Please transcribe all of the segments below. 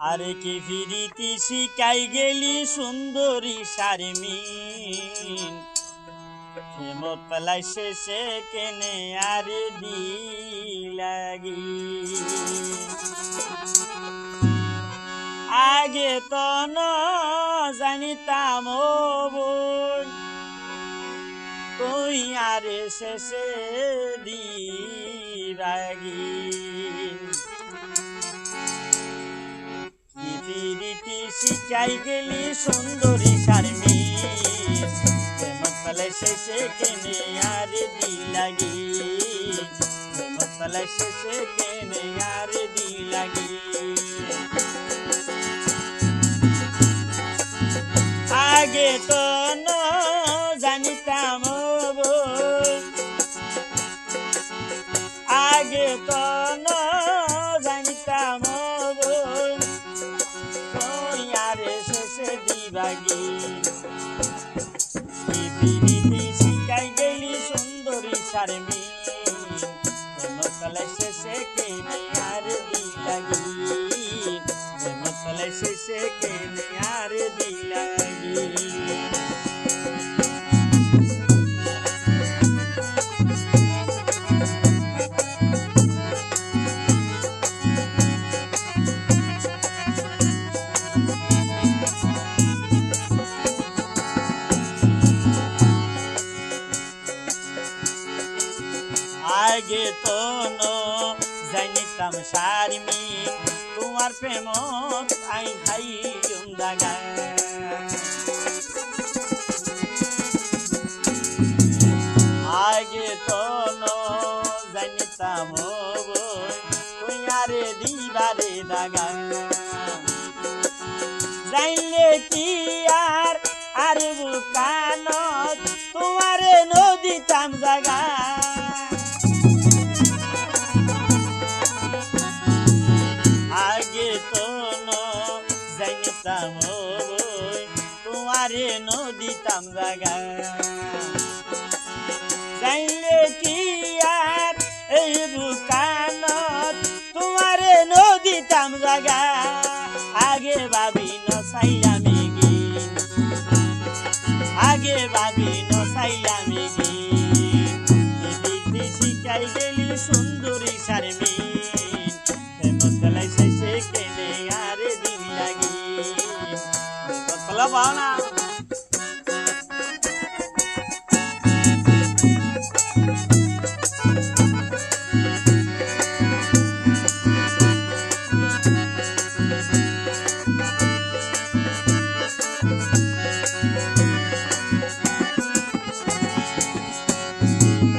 আরে কি ফিরিতি শিকাই গেলি সুন্দরী শারমিন। হেমত পেলাই শেষে কেনে আর দি লাগি আগে তো ন জানিতাম তুই আরে শেষে দি রাগি শিখাই গেলি সুন্দরী শারমি। প্রেমতলে শেষে কেনে আর দি লাগি প্রেমতলে শেষে কেনে আর দি লাগি আগে তো দিবাগি পৃথিবীতে শিখাই গেলি সুন্দরী শারমি প্রেমতলে শেষে কেনে আর দিলাগি প্রেমতলে শেষে কেনে আগে তো নো জানিতাম সারমি তোমার প্রেম আই খাই দাগা আগে তো নো জানিতাম জানলে কি আর আর বুকানত, তোমারে নদী তাম জাগা। তোমারে নদীতাম জাগা জানলে কি আর এই বুকানত? তোমারে নদী তাম জাগা আগে ভাবি ন চাইলামি গিন। আগে ভাবি ন চাইলামি পাও না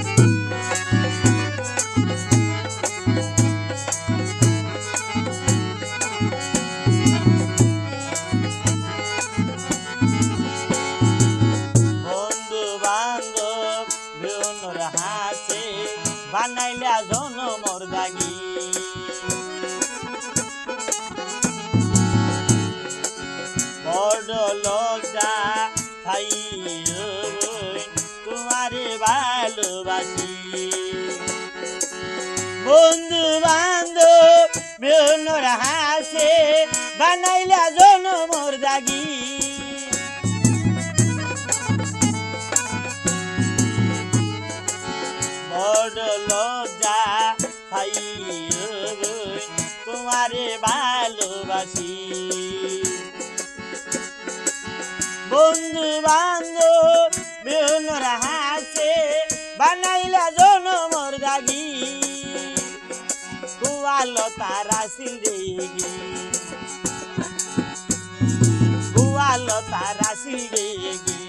বন্ধু ভালোবাসি। বন্ধু বান্ধব বেউনর হাসে বানাইলা জন জনমর দাগি। বড় লজ্জা ভাই তোমারে ভালোবাসি। বন্ধু বান্ধব বেহনর হাসে বানাইলা জনমর দাগি কুয়ালতা রাসিল দেগি কুয়ালতা রাসিল দেগি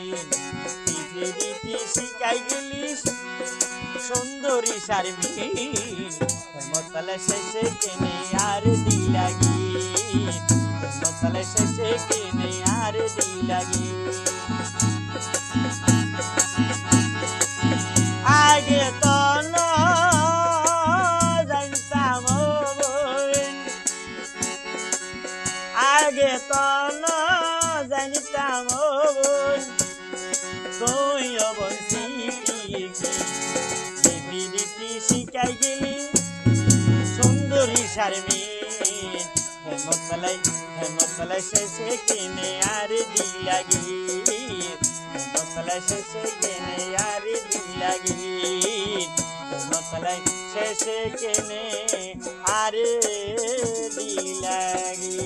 রীতি শিখাই গেলিস, সুন্দরী শারমি মতলে শেষে কেনে আর দিলাগি মতলে শেষে কেনে আর দিলাগি। ন জানতাম ও বোন। তুই অবস্থিতি শিকাই গেলি সুন্দরী শারমিন হেমতলাই হেমতলাই শেষে কেনে আর দিলাগি হেমতলাই আর শেষে কেনে আরে দিলাগি